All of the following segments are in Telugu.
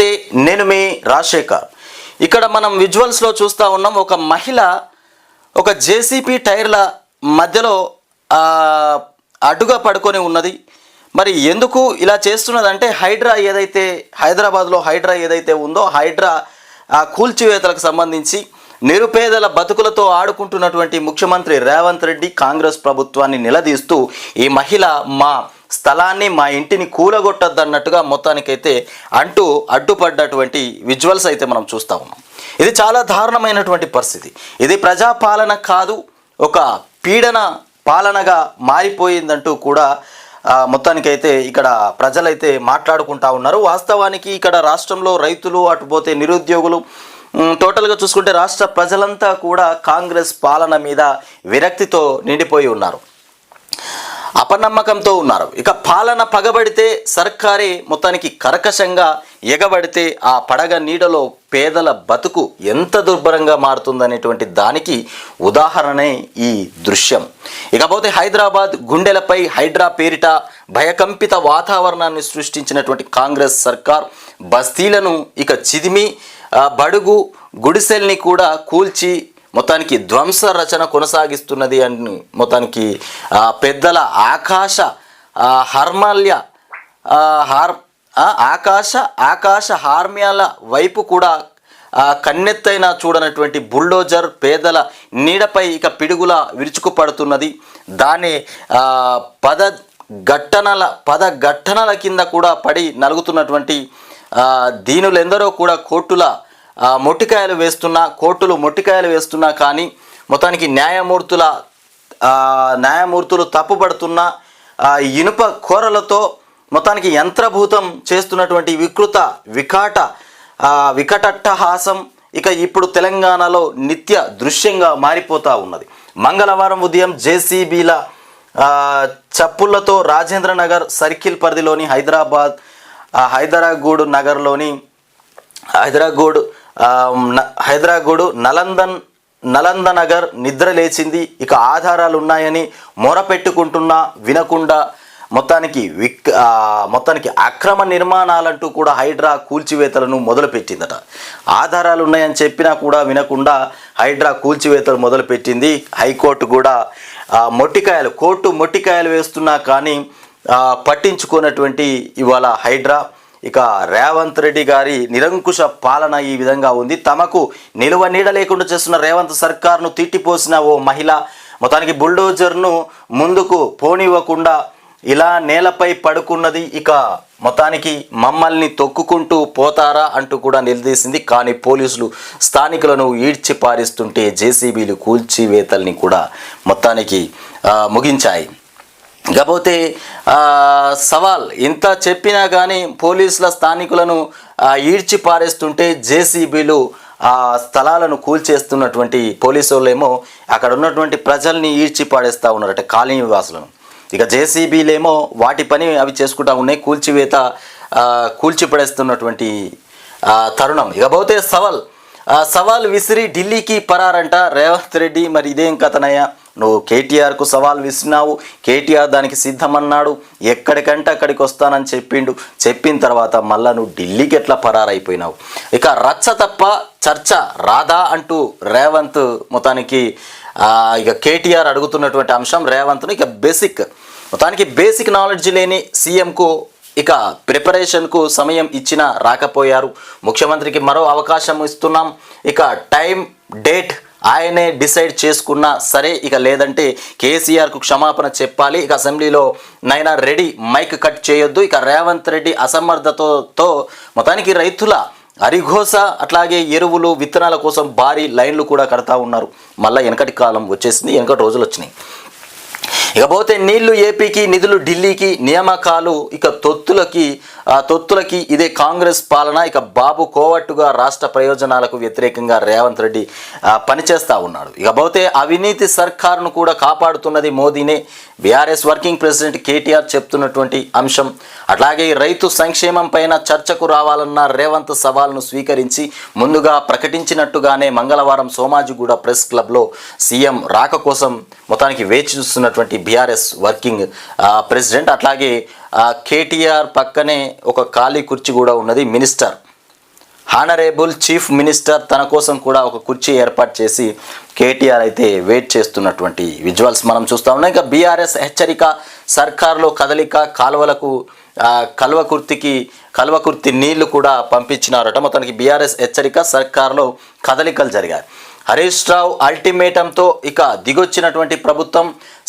నమస్తే నేను మీ రాజశేఖర్. ఇక్కడ మనం విజువల్స్లో చూస్తూ ఉన్నాం ఒక మహిళ ఒక జేసీపీ టైర్ల మధ్యలో అడ్డుగా పడుకొని ఉన్నది. మరి ఎందుకు ఇలా చేస్తున్నదంటే హైడ్రా ఏదైతే హైదరాబాద్లో హైడ్రా ఏదైతే ఉందో హైడ్రా ఆ కూల్చివేతలకు సంబంధించి నిరుపేదల బతుకులతో ఆడుకుంటున్నటువంటి ముఖ్యమంత్రి రేవంత్ రెడ్డి కాంగ్రెస్ ప్రభుత్వాన్ని నిలదీస్తూ ఈ మహిళ మా స్థలాన్ని మా ఇంటిని కూలగొట్టద్దన్నట్టుగా మొత్తానికైతే అంటూ అడ్డుపడ్డటువంటి విజువల్స్ అయితే మనం చూస్తూ ఉన్నాం. ఇది చాలా దారుణమైనటువంటి పరిస్థితి. ఇది ప్రజాపాలన కాదు ఒక పీడన పాలనగా మారిపోయిందంటూ కూడా మొత్తానికైతే ఇక్కడ ప్రజలైతే మాట్లాడుకుంటా ఉన్నారు. వాస్తవానికి ఇక్కడ రాష్ట్రంలో రైతులు అటుపోతే నిరుద్యోగులు టోటల్గా చూసుకుంటే రాష్ట్ర ప్రజలంతా కూడా కాంగ్రెస్ పాలన మీద విరక్తితో నిండిపోయి ఉన్నారు. అపనమ్మకంతో ఉన్నారు. ఇక పాలన పగబడితే సర్కారే మొత్తానికి కర్కశంగా ఎగబడితే ఆ పడగ నీడలో పేదల బతుకు ఎంత దుర్భరంగా మారుతుందనేటువంటి దానికి ఉదాహరణే ఈ దృశ్యం. ఇకపోతే హైదరాబాద్ గుండెలపై హైడ్రా పేరిట భయకంపిత వాతావరణాన్ని సృష్టించినటువంటి కాంగ్రెస్ సర్కార్ బస్తీలను ఇక చిదిమి బడుగు గుడిసెల్ని కూడా కూల్చి మొత్తానికి ధ్వంస రచన కొనసాగిస్తున్నది అని మొత్తానికి పెద్దల ఆకాశ హర్మల్య హార్ ఆకాశ ఆకాశ హార్మ్యాల వైపు కూడా కన్నెత్తైన చూడనటువంటి బుల్డోజర్ పేదల నీడపై ఇక పిడుగుల విరుచుకుపడుతున్నది. దాని పద ఘట్టనల పద ఘట్టనల కింద కూడా పడి నలుగుతున్నటువంటి దీనులెందరో కూడా కోర్టుల మొట్టికాయలు వేస్తున్నా కోర్టులు మొట్టికాయలు వేస్తున్నా కానీ మొత్తానికి న్యాయమూర్తుల న్యాయమూర్తులు తప్పుపడుతున్న ఇనుప కోరలతో మొత్తానికి యంత్రభూతం చేస్తున్నటువంటి వికృత వికాట వికటట్టహాసం ఇక ఇప్పుడు తెలంగాణలో నిత్య దృశ్యంగా మారిపోతూ ఉన్నది. మంగళవారం ఉదయం జేసీబీల ఆ, చప్పుళ్ళతో రాజేంద్ర నగర్ సర్కిల్ పరిధిలోని హైదరాబాద్ హైదరాగూడ్ నగర్లోని హైదరాగూడ్ హైదరాగూడ్ నలందన్ నలంద నగర్ నిద్ర లేచింది. ఇక ఆధారాలు ఉన్నాయని మొరపెట్టుకుంటున్నా వినకుండా మొత్తానికి విక్ మొత్తానికి అక్రమ నిర్మాణాలంటూ కూడా హైడ్రా కూల్చివేతలను మొదలుపెట్టిందట. ఆధారాలు ఉన్నాయని చెప్పినా కూడా వినకుండా హైడ్రా కూల్చివేతలు మొదలుపెట్టింది. హైకోర్టు కూడా మొట్టికాయలు కోర్టు మొట్టికాయలు వేస్తున్నా కానీ పట్టించుకున్నటువంటి ఇవాళ హైడ్రా ఇక రేవంత్ రెడ్డి గారి నిరంకుశ పాలన ఈ విధంగా ఉంది. తమకు నిలువ నీడ లేకుండా చేస్తున్న రేవంత్ సర్కార్ను తిట్టిపోసిన ఓ మహిళ మొత్తానికి బుల్డోజర్ను ముందుకు పోనివ్వకుండా ఇలా నేలపై పడుకున్నది. ఇక మొత్తానికి మమ్మల్ని తొక్కుకుంటూ పోతారా అంటూ కూడా నిలదీసింది. కానీ పోలీసులు స్థానికులను ఈడ్చి పారిస్తుంటే జేసీబీలు కూల్చివేతల్ని కూడా మొత్తానికి ముగించాయి. ఇకపోతే సవాల్ ఇంత చెప్పినా కానీ పోలీసుల స్థానికులను ఈడ్చి పారేస్తుంటే జేసీబీలు ఆ స్థలాలను కూల్చేస్తున్నటువంటి పోలీసు వాళ్ళేమో అక్కడ ఉన్నటువంటి ప్రజల్ని ఈడ్చి పాడేస్తూ ఉన్నారట కాలనీ నివాసులను. ఇక జేసీబీలేమో వాటి పని అవి చేసుకుంటా ఉన్నాయి కూల్చివేత కూల్చిపడేస్తున్నటువంటి తరుణం. ఇకపోతే సవాల్ సవాల్ విసిరి ఢిల్లీకి పరారంట రేవంత్ రెడ్డి మరి ఇదేం కథనయ్యా? నువ్వు కేటీఆర్కు సవాల్ విసినావు కేటీఆర్ దానికి సిద్ధమన్నాడు. ఎక్కడికంటే అక్కడికి వస్తానని చెప్పిండు. చెప్పిన తర్వాత మళ్ళా నువ్వు ఢిల్లీకి ఎట్లా పరారైపోయినావు? ఇక రచ్చ తప్ప చర్చ రాదా అంటూ రేవంత్ మొత్తానికి ఇక కేటీఆర్ అడుగుతున్నటువంటి అంశం రేవంత్ను ఇక బేసిక్ మొత్తానికి బేసిక్ నాలెడ్జ్ లేని సీఎంకు ఇక ప్రిపరేషన్కు సమయం ఇచ్చినా రాకపోయారు. ముఖ్యమంత్రికి మరో అవకాశం ఇస్తున్నాం. ఇక టైం డేట్ ఆయనే డిసైడ్ చేసుకున్నా సరే ఇక లేదంటే కేసీఆర్కు క్షమాపణ చెప్పాలి. ఇక అసెంబ్లీలో నైనా రెడీ మైక్ కట్ చేయొద్దు. ఇక రేవంత్ రెడ్డి అసమర్థతతో మొత్తానికి రైతుల అరిఘోస అట్లాగే ఎరువులు విత్తనాల కోసం భారీ లైన్లు కూడా కడతా ఉన్నారు. మళ్ళీ వెనకటి కాలం వచ్చేసింది. వెనకటి రోజులు వచ్చినాయి. ఇకపోతే నీళ్ళు ఏపీకి నిధులు ఢిల్లీకి నియామకాలు ఇక తొత్తులకి తొత్తులకి ఇదే కాంగ్రెస్ పాలన. ఇక బాబు కోవట్టుగా రాష్ట్ర ప్రయోజనాలకు వ్యతిరేకంగా రేవంత్ రెడ్డి పనిచేస్తూ ఉన్నాడు. ఉన్నాడు ఇకపోతే అవినీతి సర్కారును కూడా కాపాడుతున్నది మోదీనే. B R S working president K T R చెప్తున్నటువంటి అంశం. అట్లాగే ఈ రైతు సంక్షేమం పైన చర్చకు రావాలన్న రేవంత్ సవాల్ను స్వీకరించి ముందుగా ప్రకటించినట్టుగానే మంగళవారం సోమాజిగూడ ప్రెస్ క్లబ్లో సీఎం రాక కోసం మొత్తానికి వేచి చూస్తున్నటువంటి బీఆర్ఎస్ వర్కింగ్ ప్రెసిడెంట్. అట్లాగే కేటీఆర్ పక్కనే ఒక ఖాళీ కుర్చీ కూడా ఉన్నది మినిస్టర్. హానరేబుల్ చీఫ్ మినిస్టర్ తన కోసం కూడా ఒక కుర్చీ ఏర్పాటు చేసి కేటీఆర్ అయితే వెయిట్ చేస్తున్నటువంటి విజువల్స్ మనం చూస్తా ఉన్నాం. ఇంకా బీఆర్ఎస్ హెచ్చరిక సర్కార్లో కదలిక కాలువలకు కల్వకుర్తికి కల్వకుర్తి నీళ్ళు కూడా పంపించినారట. మొత్తానికి బీఆర్ఎస్ హెచ్చరిక సర్కార్లో కదలికలు జరిగాయి. హరీష్ రావు అల్టిమేటంతో ఇక దిగొచ్చినటువంటి ప్రభుత్వం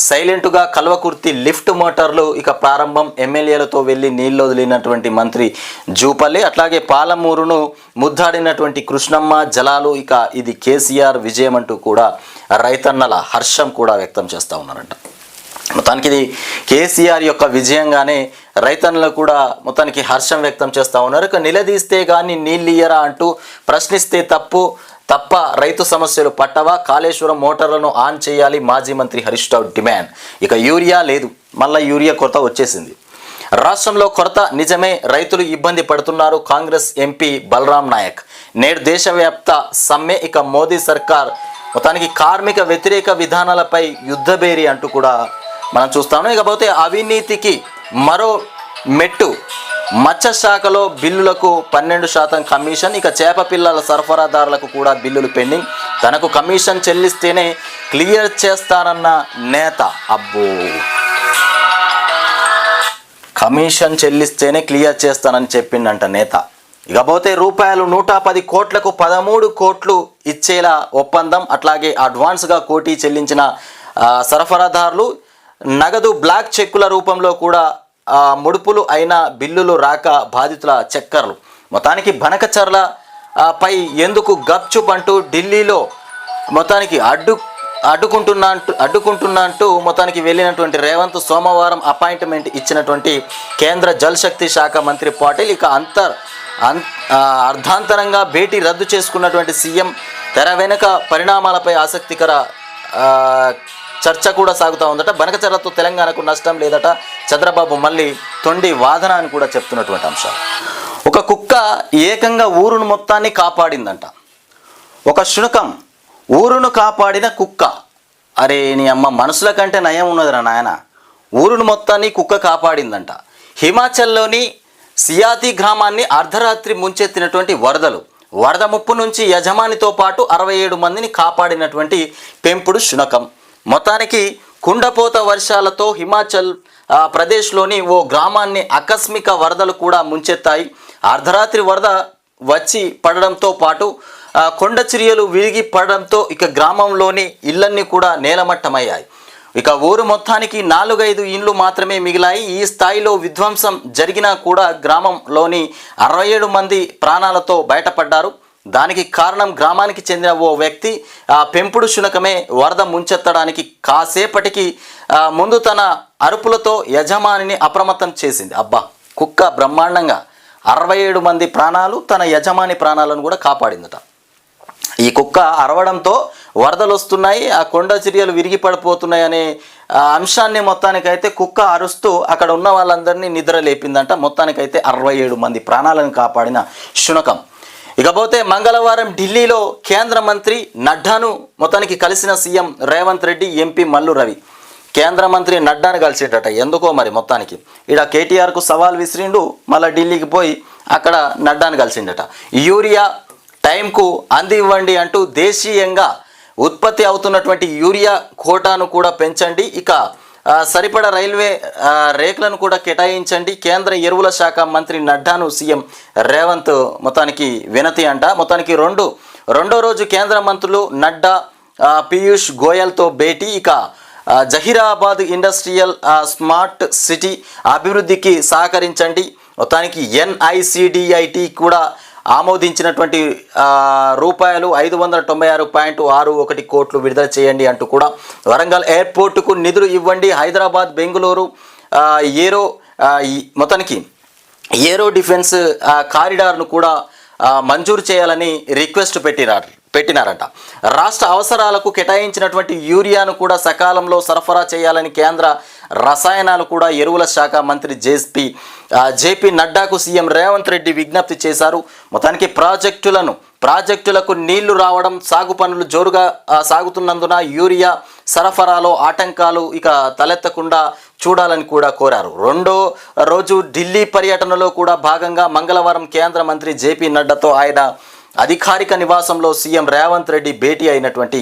సైలెంట్గా కల్వకుర్తి లిఫ్ట్ మోటార్లు ఇక ప్రారంభం. ఎమ్మెల్యేలతో వెళ్ళి నీళ్ళు వదిలినటువంటి మంత్రి జూపల్లి అట్లాగే పాలమూరును ముద్దాడినటువంటి కృష్ణమ్మ జలాలు ఇక ఇది కేసీఆర్ విజయం అంటూ కూడా రైతన్నల హర్షం కూడా వ్యక్తం చేస్తూ ఉన్నారంట. మొత్తానికి ఇది కేసీఆర్ యొక్క విజయంగానే రైతన్నులు కూడా మొత్తానికి హర్షం వ్యక్తం చేస్తూ ఉన్నారు. ఇక నిలదీస్తే కానీ నీళ్ళు ఇయ్యరా అంటూ ప్రశ్నిస్తే తప్పు. తప్ప రైతు సమస్యలు పట్టవా? కాళేశ్వరం మోటార్లను ఆన్ చేయాలి మాజీ మంత్రి హరీష్ రావు డిమాండ్. ఇక యూరియా లేదు. మళ్ళీ యూరియా కొరత వచ్చేసింది. రాష్ట్రంలో కొరత నిజమే రైతులు ఇబ్బంది పడుతున్నారు కాంగ్రెస్ ఎంపీ బలరాం నాయక్. నేడు దేశవ్యాప్త సమ్మె ఇక మోదీ సర్కార్ మొత్తానికి కార్మిక వ్యతిరేక విధానాలపై యుద్ధబేరి అంటూ కూడా మనం చూస్తాము. ఇకపోతే అవినీతికి మరో మెట్టు మత్స్య శాఖలో బిల్లులకు పన్నెండు శాతం కమిషన్ ఇక చేప పిల్లల సరఫరాదారులకు కూడా బిల్లులు పెండింగ్. తనకు కమిషన్ చెల్లిస్తేనే క్లియర్ చేస్తానన్న నేత. అబ్బో. కమిషన్ చెల్లిస్తేనే క్లియర్ చేస్తానని చెప్పిండంట నేత. ఇకపోతే రూపాయలు నూట పది కోట్లకు పదమూడు కోట్లు ఇచ్చేలా ఒప్పందం అట్లాగే అడ్వాన్స్గా కోటి చెల్లించిన సరఫరాదారులు నగదు బ్లాక్ చెక్కుల రూపంలో కూడా ముడుపులు అయిన బిల్లులు రాక బాధితుల చక్కర్లు. మొత్తానికి బనకచర్ల పై ఎందుకు గప్చుప్ అంటూ ఢిల్లీలో మొత్తానికి అడ్డు అడ్డుకుంటున్నా అంటూ అడ్డుకుంటున్నా అంటూ మొత్తానికి వెళ్ళినటువంటి రేవంత్ సోమవారం అపాయింట్మెంట్ ఇచ్చినటువంటి కేంద్ర జలశక్తి శాఖ మంత్రి పాటిల్ ఇక అంతర్ అన్ అర్ధాంతరంగా భేటీ రద్దు చేసుకున్నటువంటి సీఎం తెర వెనుక పరిణామాలపై ఆసక్తికర చర్చ కూడా సాగుతూ ఉందట. బనకచర్లతో తెలంగాణకు నష్టం లేదట. చంద్రబాబు మళ్ళీ తొండి వాదన అని కూడా చెప్తున్నటువంటి అంశాలు. ఒక కుక్క ఏకంగా ఊరును మొత్తాన్ని కాపాడిందంట. ఒక శునకం ఊరును కాపాడిన కుక్క. అరే నీ అమ్మ మనుషుల కంటే నయం ఉన్నదిరా నాయన. ఊరును మొత్తాన్ని కుక్క కాపాడిందంట. హిమాచల్లోని సియాతి గ్రామాన్ని అర్ధరాత్రి ముంచెత్తినటువంటి వరదలు. వరద ముప్పు నుంచి యజమానితో పాటు అరవై ఏడు మందిని కాపాడినటువంటి పెంపుడు శునకం. మొత్తానికి కుండపోత వర్షాలతో హిమాచల్ ప్రదేశ్లోని ఓ గ్రామాన్ని ఆకస్మిక వరదలు కూడా ముంచెత్తాయి. అర్ధరాత్రి వరద వచ్చి పడడంతో పాటు కొండ చిరియలు విరిగి పడడంతో ఇక గ్రామంలోని ఇళ్ళన్నీ కూడా నేలమట్టమయ్యాయి. ఇక ఊరు మొత్తానికి నాలుగైదు ఇండ్లు మాత్రమే మిగిలాయి. ఈ స్థాయిలో విధ్వంసం జరిగినా కూడా గ్రామంలోని అరవై ఏడు మంది ప్రాణాలతో బయటపడ్డారు. దానికి కారణం గ్రామానికి చెందిన ఓ వ్యక్తి ఆ పెంపుడు శునకమే వరద ముంచెత్తడానికి కాసేపటికి ముందు తన అరుపులతో యజమానిని అప్రమత్తం చేసింది. అబ్బా కుక్క బ్రహ్మాండంగా అరవై ఏడు మంది ప్రాణాలు తన యజమాని ప్రాణాలను కూడా కాపాడిందట. ఈ కుక్క అరవడంతో వరదలు వస్తున్నాయి ఆ కొండ చర్యలు విరిగి పడిపోతున్నాయి అనే అంశాన్ని మొత్తానికైతే కుక్క అరుస్తూ అక్కడ ఉన్న వాళ్ళందరినీ నిద్ర లేపిందంట మొత్తానికైతే అరవై ఏడు మంది ప్రాణాలను కాపాడిన శునకం. ఇకపోతే మంగళవారం ఢిల్లీలో కేంద్ర మంత్రి నడ్డాను మొత్తానికి కలిసిన C M Revanth Reddy M P Mallu Ravi. కేంద్ర మంత్రి నడ్డాను కలిసేటట. ఎందుకో మరి మొత్తానికి? ఈడ కేటీఆర్కు సవాల్ విసిరిండు మళ్ళీ ఢిల్లీకి పోయి అక్కడ నడ్డాను కలిసిండట. యూరియా టైంకు అందివ్వండి అంటూ దేశీయంగా ఉత్పత్తి అవుతున్నటువంటి యూరియా కోటాను కూడా పెంచండి. ఇక సరిపడ రైల్వే రేకులను కూడా కేటాయించండి. కేంద్ర ఎరువుల శాఖ మంత్రి నడ్డాను సీఎం రేవంత్ మొత్తానికి వినతి అంట. మొత్తానికి రెండు రెండో రోజు కేంద్ర మంత్రులు నడ్డా పీయూష్ గోయల్తో భేటీ. ఇక జహీరాబాద్ ఇండస్ట్రియల్ స్మార్ట్ సిటీ అభివృద్ధికి సహకరించండి. మొత్తానికి ఎన్ఐసిడిఐటి కూడా ఆమోదించినటువంటి రూపాయలు ఐదు వందల తొంభై ఆరు పాయింట్ ఆరు ఒకటి కోట్లు విడుదల చేయండి అంటూ కూడా వరంగల్ ఎయిర్పోర్టుకు నిధులు ఇవ్వండి. హైదరాబాద్ బెంగళూరు ఏరో ఈ- మొత్తానికి ఏరో డిఫెన్స్ కారిడార్ను కూడా మంజూరు చేయాలని రిక్వెస్ట్ పెట్టినారు. పెట్టినారట. రాష్ట్ర అవసరాలకు కేటాయించినటువంటి యూరియాను కూడా సకాలంలో సరఫరా చేయాలని కేంద్ర రసాయనాలు కూడా ఎరువుల శాఖ మంత్రి జేపీ జేపీ నడ్డాకు సీఎం రేవంత్ రెడ్డి విజ్ఞప్తి చేశారు. మొత్తానికి ప్రాజెక్టులను ప్రాజెక్టులకు నీళ్ళు రావడం సాగు పనులు జోరుగా సాగుతున్నందున యూరియా సరఫరాలో ఆటంకాలు ఇక తలెత్తకుండా చూడాలని కూడా కోరారు. రెండో రోజు ఢిల్లీ పర్యటనలో కూడా భాగంగా మంగళవారం కేంద్ర మంత్రి జేపీ నడ్డాతో ఆయన అధికారిక నివాసంలో సీఎం రేవంత్ రెడ్డి భేటీ అయినటువంటి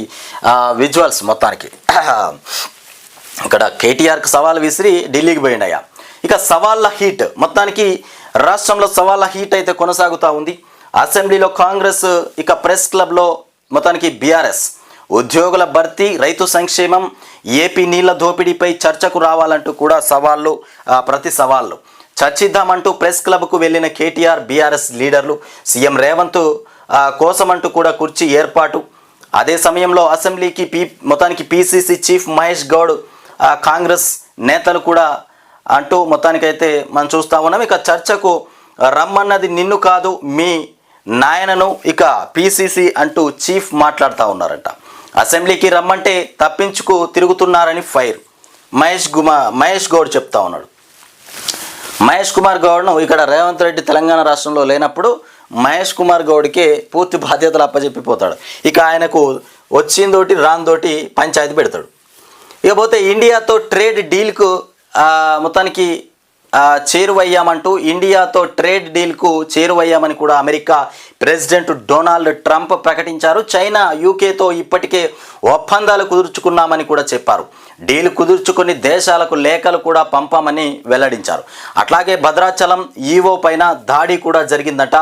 విజువల్స్ మొత్తానికి. ఇక్కడ కేటీఆర్కి సవాల్ విసిరి ఢిల్లీకి పోయినాయా? ఇక సవాళ్ళ హీట్. మొత్తానికి రాష్ట్రంలో సవాళ్ళ హీట్ అయితే కొనసాగుతూ ఉంది. అసెంబ్లీలో కాంగ్రెస్ ఇక ప్రెస్ క్లబ్లో మొత్తానికి బీఆర్ఎస్. ఉద్యోగుల భర్తీ రైతు సంక్షేమం ఏపీ నీళ్ళ దోపిడీపై చర్చకు రావాలంటూ కూడా సవాళ్ళు ప్రతి సవాళ్ళు. చర్చిద్దామంటూ ప్రెస్ క్లబ్కు వెళ్ళిన K T R B R S లీడర్లు సీఎం రేవంత్ కోసమంటూ కూడా కుర్చీ ఏర్పాటు. అదే సమయంలో అసెంబ్లీకి పీ మొత్తానికి P C C chief Mahesh Goud Congress నేతలు కూడా అంటూ మొత్తానికైతే మనం చూస్తా ఉన్నాం. ఇక చర్చకు రమ్మన్నది నిన్ను కాదు మీ నాయనను ఇక పీసీసీ అంటూ చీఫ్ మాట్లాడుతూ ఉన్నారంట. అసెంబ్లీకి రమ్మంటే తప్పించుకు తిరుగుతున్నారని ఫైర్. మహేష్ గుమా మహేష్ గౌడ్ చెప్తా ఉన్నాడు. మహేష్ కుమార్ గౌడ్ను ఇక్కడ రేవంత్ రెడ్డి తెలంగాణ రాష్ట్రంలో లేనప్పుడు మహేష్ కుమార్ గౌడ్కి పూర్తి బాధ్యతలు అప్పచెప్పిపోతాడు ఇక ఆయనకు వచ్చిందోటి రాందోటి పంచాయతీ పెడతాడు. ఇకపోతే ఇండియాతో ట్రేడ్ డీల్కు మొత్తానికి చేరువయ్యామంటూ ఇండియాతో ట్రేడ్ డీల్కు చేరువయ్యామని కూడా అమెరికా ప్రెసిడెంట్ డొనాల్డ్ ట్రంప్ ప్రకటించారు. చైనా యూకేతో ఇప్పటికే ఒప్పందాలు కుదుర్చుకున్నామని కూడా చెప్పారు. డీల్ కుదుర్చుకుని దేశాలకు లేఖలు కూడా పంపామని వెల్లడించారు. అట్లాగే భద్రాచలం ఈవో పైన దాడి కూడా జరిగిందట.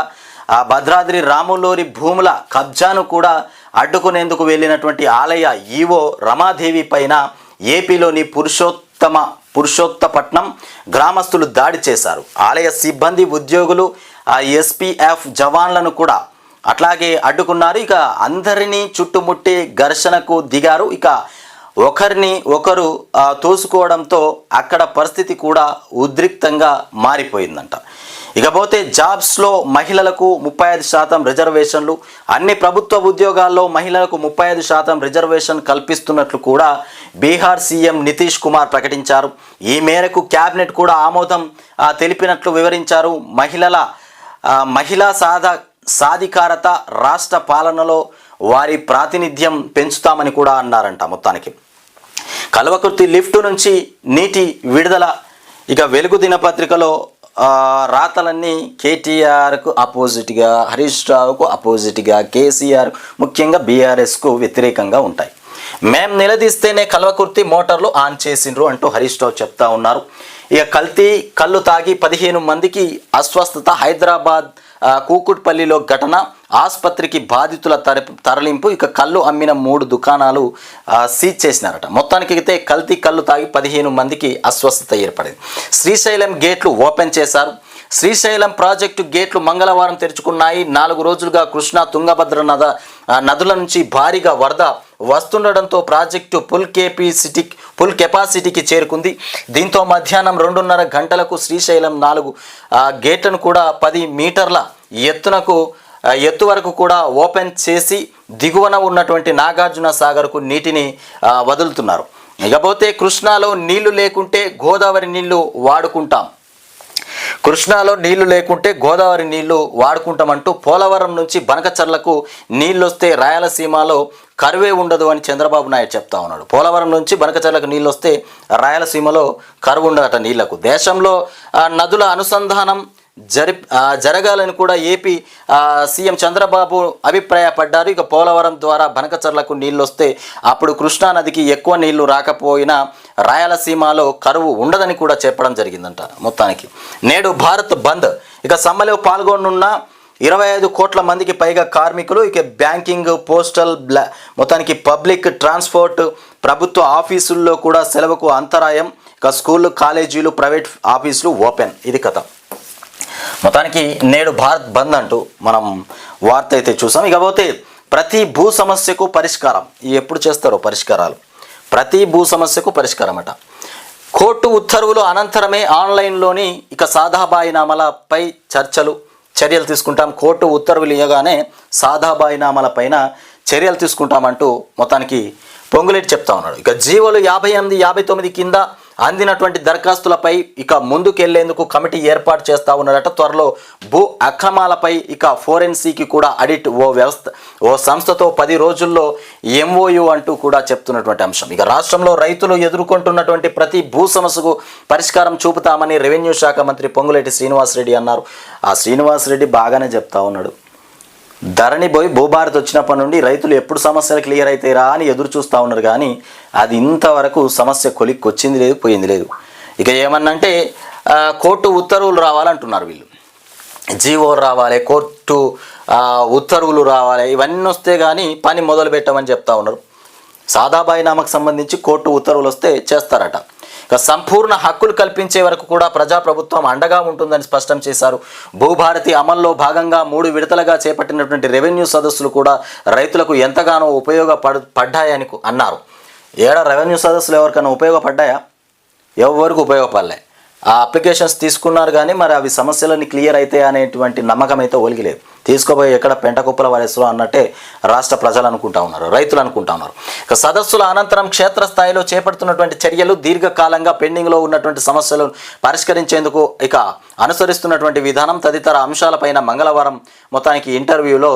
ఆ భద్రాద్రి రాములూరి భూముల కబ్జాను కూడా అడ్డుకునేందుకు వెళ్ళినటువంటి ఆలయ ఈవో రమాదేవి పైన ఏపీలోని పురుషోత్తమ పురుషోత్తపట్నం గ్రామస్తులు దాడి చేశారు. ఆలయ సిబ్బంది ఉద్యోగులు ఆ ఎస్పీఎఫ్ జవాన్లను కూడా అట్లాగే అడ్డుకున్నారు. ఇక అందరినీ చుట్టుముట్టి ఘర్షణకు దిగారు. ఇక ఒకరిని ఒకరు తోసుకోవడంతో అక్కడ పరిస్థితి కూడా ఉద్రిక్తంగా మారిపోయిందంట. ఇకపోతే జాబ్స్లో మహిళలకు ముప్పై ఐదు శాతం రిజర్వేషన్లు అన్ని ప్రభుత్వ ఉద్యోగాల్లో మహిళలకు ముప్పై ఐదు శాతం రిజర్వేషన్ కల్పిస్తున్నట్లు కూడా బీహార్ సీఎం నితీష్ కుమార్ ప్రకటించారు. ఈ మేరకు క్యాబినెట్ కూడా ఆమోదం తెలిపినట్లు వివరించారు. మహిళల మహిళా సాధ సాధికారత రాష్ట్ర పాలనలో వారి ప్రాతినిధ్యం పెంచుతామని కూడా అన్నారంట మొత్తానికి. కల్వకుర్తి లిఫ్ట్ నుంచి నీటి విడుదల ఇక వెలుగు దినపత్రికలో రాతలన్నీ కేటీఆర్కు అపోజిట్గా హరీష్ రావుకు అపోజిట్గా కేసీఆర్ ముఖ్యంగా బీఆర్ఎస్కు వ్యతిరేకంగా ఉంటాయి. మేం నిలదీస్తేనే కల్వకుర్తి మోటార్లు ఆన్ చేసిండ్రు అంటూ హరీష్ రావు చెప్తా ఉన్నారు. ఇక కల్తీ కళ్ళు తాగి పదిహేను మందికి అస్వస్థత. హైదరాబాద్ కూకుట్పల్లిలో ఘటన. ఆసుపత్రికి బాధితుల తర తరలింపు. ఇక కళ్ళు అమ్మిన మూడు దుకాణాలు సీజ్ చేసినారట. మొత్తానికి అయితే కల్తీ కళ్ళు తాగి పదిహేను మందికి అస్వస్థత ఏర్పడింది. శ్రీశైలం గేట్లు ఓపెన్ చేశారు. శ్రీశైలం ప్రాజెక్టు గేట్లు మంగళవారం తెరుచుకున్నాయి. నాలుగు రోజులుగా కృష్ణా తుంగభద్ర నద నదుల నుంచి భారీగా వరద వస్తుండడంతో ప్రాజెక్టు ఫుల్ కేపీసిటీ ఫుల్ కెపాసిటీకి చేరుకుంది. దీంతో మధ్యాహ్నం రెండున్నర గంటలకు శ్రీశైలం నాలుగు గేట్లను కూడా పది మీటర్ల ఎత్తునకు ఎత్తు వరకు కూడా ఓపెన్ చేసి దిగువన ఉన్నటువంటి నాగార్జున సాగర్కు నీటిని వదులుతున్నారు. ఇకపోతే కృష్ణాలో నీళ్ళు లేకుంటే గోదావరి నీళ్ళు వాడుకుంటాం. కృష్ణాలో నీళ్ళు లేకుంటే గోదావరి నీళ్ళు వాడుకుంటామంటూ పోలవరం నుంచి బనకచర్లకు నీళ్ళొస్తే రాయలసీమలో కరువే ఉండదు అని చంద్రబాబు నాయుడు చెప్తా ఉన్నాడు. పోలవరం నుంచి బనకచర్లకు నీళ్ళు వస్తే రాయలసీమలో కరువు ఉండదట నీళ్ళకు. దేశంలో నదుల అనుసంధానం జరి జరగాలని కూడా ఏపీ సీఎం చంద్రబాబు అభిప్రాయపడ్డారు. ఇక పోలవరం ద్వారా బనకచర్లకు నీళ్ళు వస్తే అప్పుడు కృష్ణా నదికి ఎక్కువ నీళ్ళు రాకపోయినా రాయలసీమలో కరువు ఉండదని కూడా చెప్పడం జరిగిందంట మొత్తానికి. నేడు భారత్ బంద్. ఇక సమ్మెలో పాల్గొనున్న ఇరవై ఐదు కోట్ల మందికి పైగా కార్మికులు ఇక బ్యాంకింగ్ పోస్టల్ బ్లా మొత్తానికి పబ్లిక్ ట్రాన్స్పోర్ట్ ప్రభుత్వ ఆఫీసుల్లో కూడా సెలవుకు అంతరాయం. ఇక స్కూళ్ళు కాలేజీలు ప్రైవేట్ ఆఫీసులు ఓపెన్. ఇది కథ. మొత్తానికి నేడు భారత్ బంద్ అంటూ మనం వార్త అయితే చూసాం. ఇకపోతే ప్రతి భూ సమస్యకు పరిష్కారం. ఎప్పుడు చేస్తారో పరిష్కారాలు. ప్రతి భూ సమస్యకు పరిష్కారం అట కోర్టు ఉత్తర్వులు అనంతరమే ఆన్లైన్లోని ఇక సాదాబాయినామాలపై చర్చలు చర్యలు తీసుకుంటాం. కోర్టు ఉత్తర్వులు ఇవ్వగానే సాదాబాయినామాలపైన చర్యలు తీసుకుంటామంటూ మొత్తానికి పొంగులేటి చెప్తా ఉన్నాడు. ఇక జీవోలు యాభై ఎనిమిది యాభై తొమ్మిది కింద అందినటువంటి దరఖాస్తులపై ఇక ముందుకెళ్ళేందుకు కమిటీ ఏర్పాటు చేస్తా ఉన్నారట త్వరలో భూ అక్రమాలపై ఇక ఫోరెన్సీకి కూడా అడిట్ ఓ వ్యవస్థ ఓ సంస్థతో పది రోజుల్లో ఎంఓయు అంటూ కూడా చెప్తున్నటువంటి అంశం. ఇక రాష్ట్రంలో రైతులు ఎదుర్కొంటున్నటువంటి ప్రతి భూ సమస్యకు పరిష్కారం చూపుతామని రెవెన్యూ శాఖ మంత్రి పొంగులేటి శ్రీనివాసరెడ్డి అన్నారు. ఆ శ్రీనివాసరెడ్డి బాగానే చెప్తా ఉన్నాడు. ధరణి పోయి భూభారత్ వచ్చినప్పటి నుండి రైతులు ఎప్పుడు సమస్యలు క్లియర్ అవుతాయిరా అని ఎదురు చూస్తూ ఉన్నారు కానీ అది ఇంతవరకు సమస్య కొలిక్కి వచ్చింది లేదు పోయింది లేదు. ఇక ఏమన్నంటే కోర్టు ఉత్తర్వులు రావాలంటున్నారు వీళ్ళు. జీవో రావాలి కోర్టు ఉత్తర్వులు రావాలి ఇవన్నీ వస్తే కానీ పని మొదలు పెట్టమని చెప్తా ఉన్నారు. సాదాబాయి సాదాబాయినామాకు సంబంధించి కోర్టు ఉత్తర్వులు వస్తే చేస్తారట. సంపూర్ణ హక్కులు కల్పించే వరకు కూడా ప్రజాప్రభుత్వం అండగా ఉంటుందని స్పష్టం చేశారు. భూభారతి అమల్లో భాగంగా మూడు విడతలుగా చేపట్టినటువంటి రెవెన్యూ సదస్సులు కూడా రైతులకు ఎంతగానో ఉపయోగపడు పడ్డాయని అన్నారు. ఏడా రెవెన్యూ సదస్సులు ఎవరికైనా ఉపయోగపడ్డాయా? ఎవరికి ఉపయోగపడలే. ఆ అప్లికేషన్స్ తీసుకున్నారు కానీ మరి అవి సమస్యలన్నీ క్లియర్ అయితే అనేటువంటి నమ్మకం అయితే ఒలిగిలేదు. తీసుకోపోయి ఎక్కడ పెంట కుప్పల అన్నట్టే రాష్ట్ర ప్రజలు అనుకుంటా ఉన్నారు రైతులు అనుకుంటా ఉన్నారు. ఇక సదస్సుల అనంతరం క్షేత్రస్థాయిలో చేపడుతున్నటువంటి చర్యలు దీర్ఘకాలంగా పెండింగ్లో ఉన్నటువంటి సమస్యలను పరిష్కరించేందుకు ఇక అనుసరిస్తున్నటువంటి విధానం తదితర అంశాలపైన మంగళవారం మొత్తానికి ఇంటర్వ్యూలో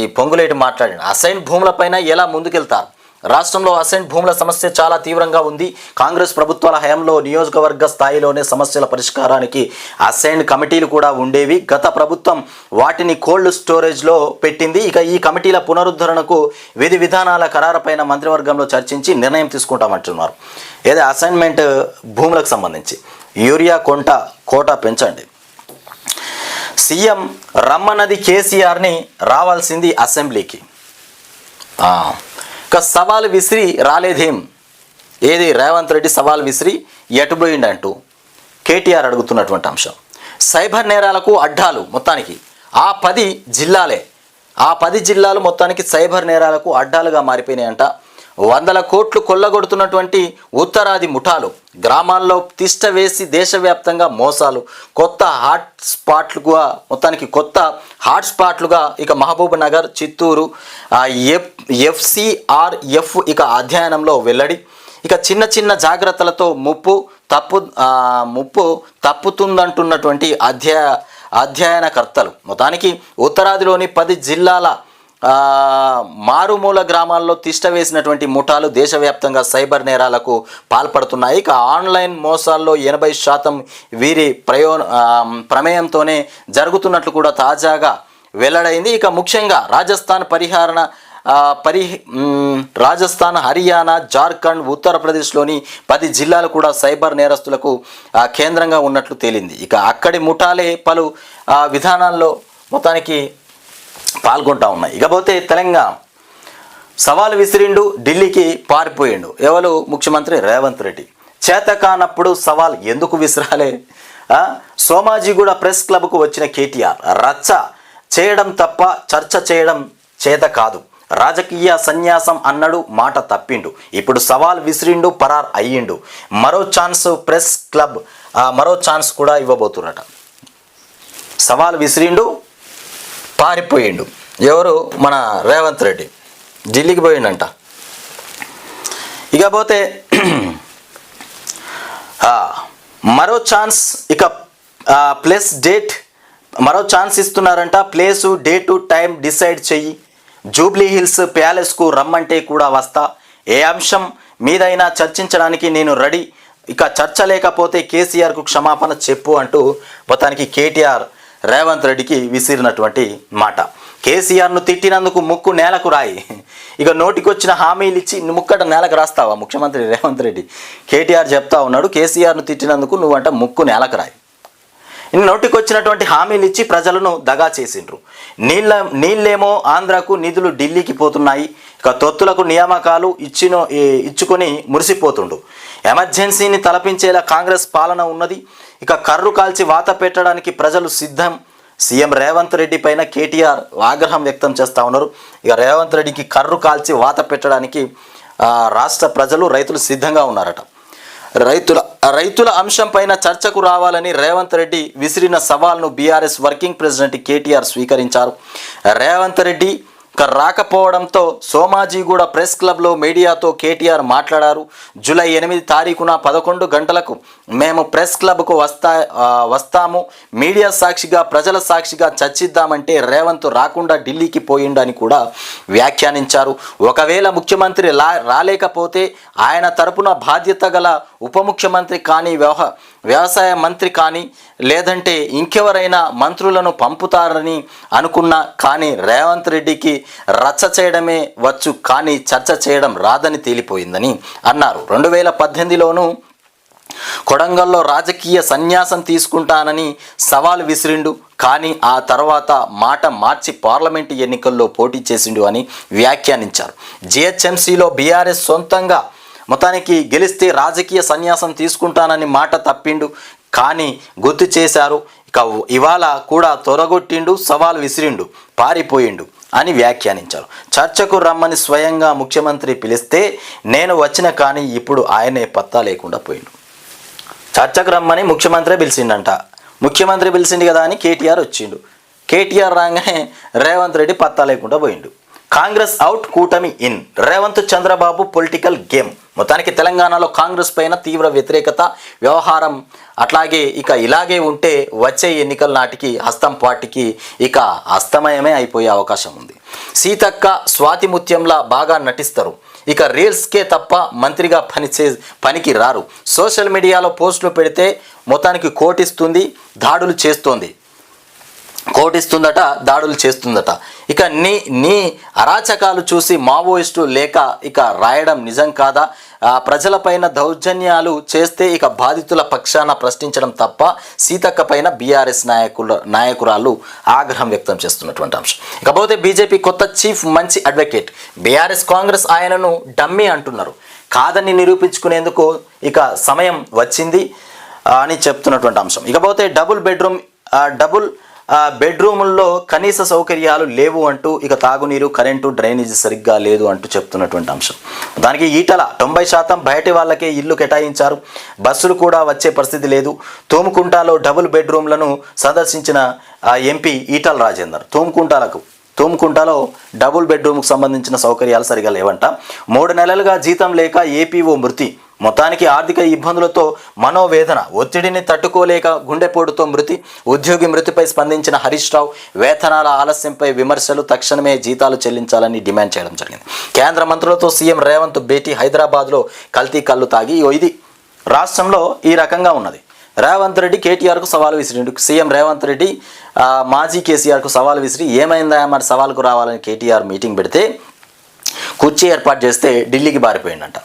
ఈ పొంగులేటి మాట్లాడిన. అసైన్ భూములపైన ఎలా ముందుకెళ్తారు? రాష్ట్రంలో అసెంట్ భూముల సమస్య చాలా తీవ్రంగా ఉంది. కాంగ్రెస్ ప్రభుత్వాల హయాంలో నియోజకవర్గ స్థాయిలోనే సమస్యల పరిష్కారానికి అసెంట్ కమిటీలు కూడా ఉండేవి. గత ప్రభుత్వం వాటిని కోల్డ్ స్టోరేజ్లో పెట్టింది. ఇక ఈ కమిటీల పునరుద్ధరణకు విధి విధానాల ఖరారుపైన మంత్రివర్గంలో చర్చించి నిర్ణయం తీసుకుంటామంటున్నారు. ఏదో అసైన్మెంట్ భూములకు సంబంధించి? యూరియా కొంట కోట పెంచండి. సీఎం రమ్మన్నది కేసీఆర్ని రావాల్సింది అసెంబ్లీకి. ఒక సవాలు సవాల్ విసిరి రాలేదేం? ఏది రేవంత్ రెడ్డి సవాల్ విసిరి ఎటుపోయిండంటూ కేటీఆర్ అడుగుతున్నటువంటి అంశం. సైబర్ నేరాలకు అడ్డాలు మొత్తానికి. ఆ పది జిల్లాలే. ఆ పది జిల్లాలు మొత్తానికి సైబర్ నేరాలకు అడ్డాలుగా మారిపోయినాయంట వందల కోట్లు కొల్లగొడుతున్నటువంటి ఉత్తరాది ముఠాలు గ్రామాల్లో తిష్ట వేసి దేశవ్యాప్తంగా మోసాలు కొత్త హాట్ స్పాట్లుగా మొత్తానికి కొత్త హాట్ స్పాట్లుగా ఇక Mahbub Nagar Chittoor F F C R F ఇక అధ్యయనంలో వెల్లడి. ఇక చిన్న చిన్న జాగ్రత్తలతో ముప్పు తప్పు ముప్పు తప్పుతుందంటున్నటువంటి అధ్యయ అధ్యయనకర్తలు. మొత్తానికి ఉత్తరాదిలోని పది జిల్లాల మారుమూల గ్రామాల్లో తిష్ట వేసినటువంటి ముఠాలు దేశవ్యాప్తంగా సైబర్ నేరాలకు పాల్పడుతున్నాయి. ఇక ఆన్లైన్ మోసాల్లో ఎనభై శాతం వీరి ప్రయో ప్రమేయంతోనే జరుగుతున్నట్లు కూడా తాజాగా వెల్లడైంది. ఇక ముఖ్యంగా రాజస్థాన్ పరిహారణ పరి రాజస్థాన్ హర్యానా జార్ఖండ్ ఉత్తరప్రదేశ్లోని పది జిల్లాలు కూడా సైబర్ నేరస్తులకు కేంద్రంగా ఉన్నట్లు తేలింది. ఇక అక్కడి ముఠాలే పలు విధానాల్లో మొత్తానికి పాల్గొంటా ఉన్నాయి. ఇకపోతే తెలంగాణ సవాల్ విసిరిండు ఢిల్లీకి పారిపోయిండు. ఎవరు? ముఖ్యమంత్రి రేవంత్ రెడ్డి. చేత కానప్పుడు సవాల్ ఎందుకు విసిరాలే? సోమాజీ సోమాజిగూడ ప్రెస్ క్లబ్కు వచ్చిన కేటీఆర్ రచ్చ చేయడం తప్ప చర్చ చేయడం చేత కాదు. రాజకీయ సన్యాసం అన్నడు మాట తప్పిండు. ఇప్పుడు సవాల్ విసిరిండు పరార్ అయ్యిండు. మరో ఛాన్స్ ప్రెస్ క్లబ్ మరో ఛాన్స్ కూడా ఇవ్వబోతున్నట. సవాల్ విసిరిండు పారిపోయిండు. ఎవరు? మన రేవంత్ రెడ్డి. ఢిల్లీకి పోయిండంట. ఇకపోతే మరో ఛాన్స్ ఇక ప్లస్ డేట్ మరో ఛాన్స్ ఇస్తున్నారంట. ప్లేసు డేటు టైం డిసైడ్ చెయ్యి. జూబ్లీ హిల్స్ ప్యాలెస్కు రమ్మంటే కూడా వస్తా. ఏ అంశం మీదైనా చర్చించడానికి నేను రెడీ. ఇక చర్చ లేకపోతే కేసీఆర్కు క్షమాపణ చెప్పు అంటూ మొత్తానికి కేటీఆర్ రేవంత్ రెడ్డికి విసిరినటువంటి మాట. కేసీఆర్ను తిట్టినందుకు ముక్కు నేలకు రాయి. ఇక నోటికొచ్చిన హామీలు ఇచ్చి నువ్వు ముక్కట నేలకు రాస్తావా ముఖ్యమంత్రి రేవంత్ రెడ్డి? కేటీఆర్ చెప్తా ఉన్నాడు కేసీఆర్ను తిట్టినందుకు నువ్వంట ముక్కు నేలకు రాయి. నోటికొచ్చినటువంటి హామీలు ఇచ్చి ప్రజలను దగా చేసిండ్రు. నీళ్ళ నీళ్ళేమో ఆంధ్రకు నిధులు ఢిల్లీకి పోతున్నాయి. ఇక తొత్తులకు నియామకాలు ఇచ్చిన ఇచ్చుకొని మురిసిపోతుండు. ఎమర్జెన్సీని తలపించేలా కాంగ్రెస్ పాలన ఉన్నది. ఇక కర్రు కాల్చి వాత పెట్టడానికి ప్రజలు సిద్ధం. సీఎం రేవంత్ రెడ్డి పైన కేటీఆర్ ఆగ్రహం వ్యక్తం చేస్తూ ఉన్నారు. ఇక రేవంత్ రెడ్డికి కర్రు కాల్చి వాత పెట్టడానికి రాష్ట్ర ప్రజలు రైతులు సిద్ధంగా ఉన్నారట. రైతుల రైతుల అంశం పైన చర్చకు రావాలని రేవంత్ రెడ్డి విసిరిన సవాల్ను బీఆర్ఎస్ వర్కింగ్ ప్రెసిడెంట్ కేటీఆర్ స్వీకరించారు. రేవంత్ రెడ్డి రాకపోవడంతో సోమాజిగూడ ప్రెస్ క్లబ్లో మీడియాతో కేటీఆర్ మాట్లాడారు. జూలై ఎనిమిది తారీఖున పదకొండు గంటలకు మేము ప్రెస్ క్లబ్కు వస్తా వస్తాము. మీడియా సాక్షిగా ప్రజల సాక్షిగా చర్చిద్దామంటే రేవంత్ రాకుండా ఢిల్లీకి పోయిండని కూడా వ్యాఖ్యానించారు. ఒకవేళ ముఖ్యమంత్రి రాలేకపోతే ఆయన తరపున బాధ్యత గల ఉప ముఖ్యమంత్రి కానీ వ్యవహ వ్యవసాయ మంత్రి కానీ లేదంటే ఇంకెవరైనా మంత్రులను పంపుతారని అనుకున్నా కానీ రేవంత్ రెడ్డికి రచ్చ చేయడమే వచ్చు కానీ చర్చ చేయడం రాదని తేలిపోయిందని అన్నారు. రెండు వేల పద్దెనిమిదిలోనూ కొడంగల్లో రాజకీయ సన్యాసం తీసుకుంటానని సవాల్ విసిరిండు. కానీ ఆ తర్వాత మాట మార్చి పార్లమెంటు ఎన్నికల్లో పోటీ చేసిండు అని వ్యాఖ్యానించారు. జిహెచ్ఎంసీలో బీఆర్ఎస్ సొంతంగా మొత్తానికి గెలిస్తే రాజకీయ సన్యాసం తీసుకుంటానని మాట తప్పిండు. కానీ గుర్తు చేశారు ఇక ఇవాళ కూడా తొరగొట్టిండు సవాల్ విసిరిండు పారిపోయిండు. అని వ్యాఖ్యానించారు. చర్చకు రమ్మని స్వయంగా ముఖ్యమంత్రి పిలిస్తే నేను వచ్చిన కానీ ఇప్పుడు ఆయనే పత్తా లేకుండా పోయిండు. చర్చకు రమ్మని ముఖ్యమంత్రి పిలిచిండంట. ముఖ్యమంత్రి పిలిచిండు కదా అని కేటీఆర్ వచ్చిండు. కేటీఆర్ రాగానే రేవంత్ రెడ్డి పత్తా లేకుండా పోయిండు. కాంగ్రెస్ అవుట్ కూటమి in. Revanth Chandrababu political game. మొత్తానికి తెలంగాణలో కాంగ్రెస్ పైన తీవ్ర వ్యతిరేకత వ్యవహారం అట్లాగే ఇక ఇలాగే ఉంటే వచ్చే ఎన్నికల నాటికి హస్తం పార్టీకి ఇక అస్తమయమే అయిపోయే అవకాశం ఉంది. సీతక్క స్వాతి ముత్యంలా బాగా నటిస్తారు. ఇక రీల్స్కే తప్ప మంత్రిగా పనిచే పనికి రారు. సోషల్ మీడియాలో పోస్టులు పెడితే మొత్తానికి కోటిస్తుంది దాడులు చేస్తోంది. కోటిస్తుందట దాడులు చేస్తుందట. ఇక నీ నీ అరాచకాలు చూసి మావోయిస్టు లేక ఇక రాయడం నిజం కాదా? ప్రజలపైన దౌర్జన్యాలు చేస్తే ఇక బాధితుల పక్షాన ప్రశ్నించడం తప్ప సీతక్క పైన బీఆర్ఎస్ నాయకుల నాయకురాలు ఆగ్రహం వ్యక్తం చేస్తున్నటువంటి అంశం. ఇకపోతే బీజేపీ కొత్త చీఫ్ మంచి అడ్వకేట్ బీఆర్ఎస్ కాంగ్రెస్ ఆయనను డమ్మీ అంటున్నారు. కాదని నిరూపించుకునేందుకు ఇక సమయం వచ్చింది అని చెప్తున్నటువంటి అంశం. ఇకపోతే డబుల్ బెడ్రూమ్ డబుల్ బెడ్రూముల్లో కనీస సౌకర్యాలు లేవు అంటూ ఇక తాగునీరు కరెంటు డ్రైనేజీ సరిగ్గా లేదు అంటూ చెప్తున్నటువంటి అంశం. దానికి ఈటల తొంభై శాతం బయటి వాళ్ళకే ఇల్లు కేటాయించారు. బస్సులు కూడా వచ్చే పరిస్థితి లేదు. తోముకుంటాలో డబుల్ బెడ్రూమ్లను సందర్శించిన ఎంపీ ఈటల రాజేందర్. తోముకుంటాలకు తోముకుంటాలో డబుల్ బెడ్రూమ్కు సంబంధించిన సౌకర్యాలు సరిగా లేవంట. మూడు నెలలుగా జీతం లేక ఏపీఓ మృతి. మొత్తానికి ఆర్థిక ఇబ్బందులతో మనోవేదన ఒత్తిడిని తట్టుకోలేక గుండెపోటుతో మృతి ఉద్యోగి మృతిపై స్పందించిన హరీష్ రావు వేతనాల ఆలస్యంపై విమర్శలు తక్షణమే జీతాలు చెల్లించాలని డిమాండ్ చేయడం జరిగింది. కేంద్ర మంత్రులతో సీఎం రేవంత్ భేటీ హైదరాబాద్లో కల్తీ కళ్ళు తాగి ఇది రాష్ట్రంలో ఈ రకంగా ఉన్నది. రేవంత్ రెడ్డి కేటీఆర్కు సవాల్ విసిరిండు. సీఎం రేవంత్ రెడ్డి మాజీ కేసీఆర్కు సవాల్ విసిరి ఏమైందా మరి సవాల్కు రావాలని కేటీఆర్ మీటింగ్ పెడితే కుర్చీ ఏర్పాటు చేస్తే ఢిల్లీకి బారిపోయిందంట